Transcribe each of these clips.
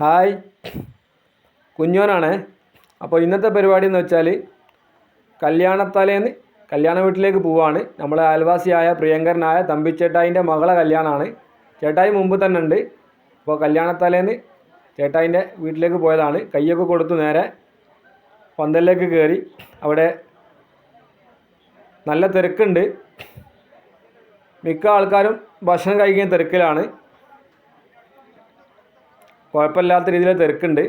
Hi. കുഞ്ഞോനാണ്. അപ്പോൾ ഇന്നത്തെ പരിപാടി എന്ന് വെച്ചാൽ കല്യാണത്തലേന്ന് കല്യാണ വീട്ടിലേക്ക് പോവാണ്. നമ്മളെ അയൽവാസിയായ പ്രിയങ്കരനായ തമ്പി തമ്പിച്ചേട്ടായിന്റെ മകളെ കല്യാണമാണ്. ചേട്ടായി മുമ്പ് തന്നെ ഉണ്ട്. അപ്പോൾ കല്യാണത്തലേന്ന് ചേട്ടായിന്റെ വീട്ടിലേക്ക് പോയതാണ്. കയ്യൊക്കെ കൊടുത്തു നേരെ പന്തലിലേക്ക് കയറി. അവിടെ നല്ല തിരക്കുണ്ട്. മിക്ക ആൾക്കാരും ഭക്ഷണം കഴിക്കുന്ന തിരക്കിലാണ്. കുഴപ്പമില്ലാത്ത രീതിയിൽ തിരക്കുണ്ട്.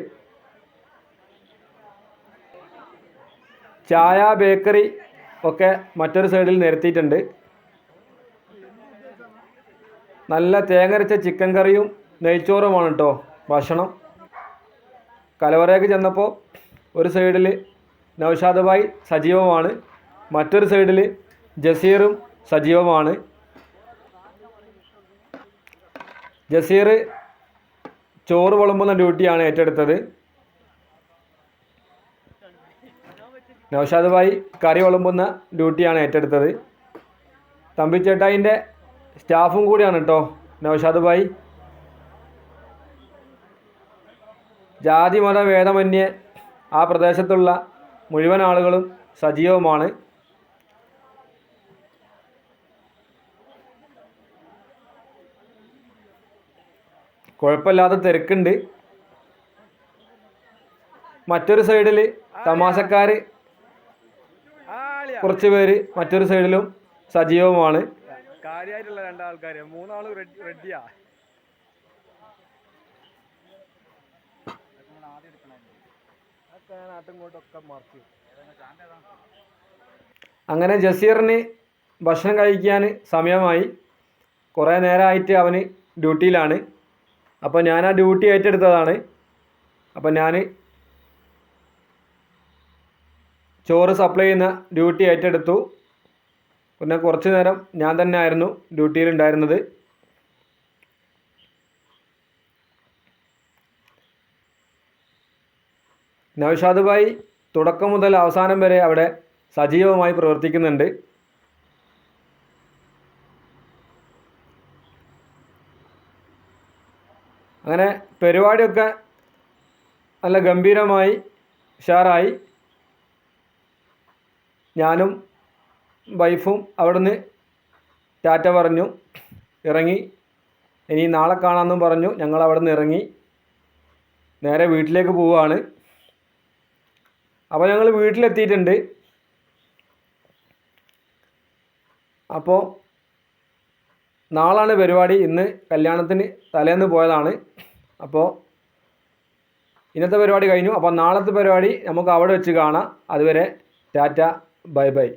ചായ ബേക്കറി ഒക്കെ മറ്റൊരു സൈഡിൽ നിരത്തിയിട്ടുണ്ട്. നല്ല തേങ്ങരച്ച ചിക്കൻ കറിയും നെയ്ച്ചോറുമാണ് കേട്ടോ ഭക്ഷണം. കലവറയ്ക്ക് ചെന്നപ്പോൾ ഒരു സൈഡിൽ നൗഷാദ് ഭായ് സജീവമാണ്. മറ്റൊരു സൈഡിൽ ജസീറും സജീവമാണ്. ജസീർ ചോറ് വിളമ്പുന്ന ഡ്യൂട്ടിയാണ് ഏറ്റെടുത്തത്. നൗഷാദ് ഭായി കറി വിളമ്പുന്ന ഡ്യൂട്ടിയാണ് ഏറ്റെടുത്തത്. തമ്പി തമ്പിച്ചേട്ടായിന്റെ സ്റ്റാഫും കൂടിയാണ് കേട്ടോ നൗഷാദ് ഭായി. ജാതി മത ഭേദമന്യേ ആ പ്രദേശത്തുള്ള മുഴുവൻ ആളുകളും സജീവമാണ്. കുഴപ്പമില്ലാത്ത തിരക്കുണ്ട്. മറ്റൊരു സൈഡിൽ തമാശക്കാർ കുറച്ച് പേര് മറ്റൊരു സൈഡിലും സജീവമാണ്. കാര്യമായിട്ടുള്ള രണ്ടാൾക്കാര്. മൂന്നാളും റെഡി റെഡിയാ. അങ്ങനെ ജസീറിന് ഭക്ഷണം കഴിക്കാൻ സമയമായി. കുറേ നേരമായിട്ട് അവന് ഡ്യൂട്ടിയിലാണ്. അപ്പോൾ ഞാൻ ആ ഡ്യൂട്ടി ഏറ്റെടുത്തതാണ്. അപ്പോൾ ഞാൻ ചോറ് സപ്ലൈ ചെയ്യുന്ന ഡ്യൂട്ടി ഏറ്റെടുത്തു. പിന്നെ കുറച്ച് നേരം ഞാൻ തന്നെ ആയിരുന്നു ഡ്യൂട്ടിയിലുണ്ടായിരുന്നത് നൗഷാദ് ഭായി തുടക്കം മുതൽ അവസാനം വരെ അവിടെ സജീവമായി പ്രവർത്തിക്കുന്നുണ്ട്. അങ്ങനെ പരിപാടിയൊക്കെ നല്ല ഗംഭീരമായി ഉഷാറായി. ഞാനും വൈഫും അവിടുന്ന് ടാറ്റ പറഞ്ഞു ഇറങ്ങി. ഇനി നാളെ കാണാമെന്നും പറഞ്ഞു. ഞങ്ങൾ അവിടെ നിന്ന് ഇറങ്ങി. നേരെ വീട്ടിലേക്ക് പോവുകയാണ്. അപ്പോൾ ഞങ്ങൾ വീട്ടിലെത്തിയിട്ടുണ്ട്. അപ്പോൾ നാളാണ് പരിപാടി. ഇന്ന് കല്യാണത്തിന് തലേന്ന് പോയതാണ്. അപ്പോൾ ഇന്നത്തെ പരിപാടി കഴിഞ്ഞു. അപ്പോൾ നാളത്തെ പരിപാടി നമുക്ക് അവിടെ വെച്ച് കാണാം. അതുവരെ ടാറ്റ ബൈ ബൈ.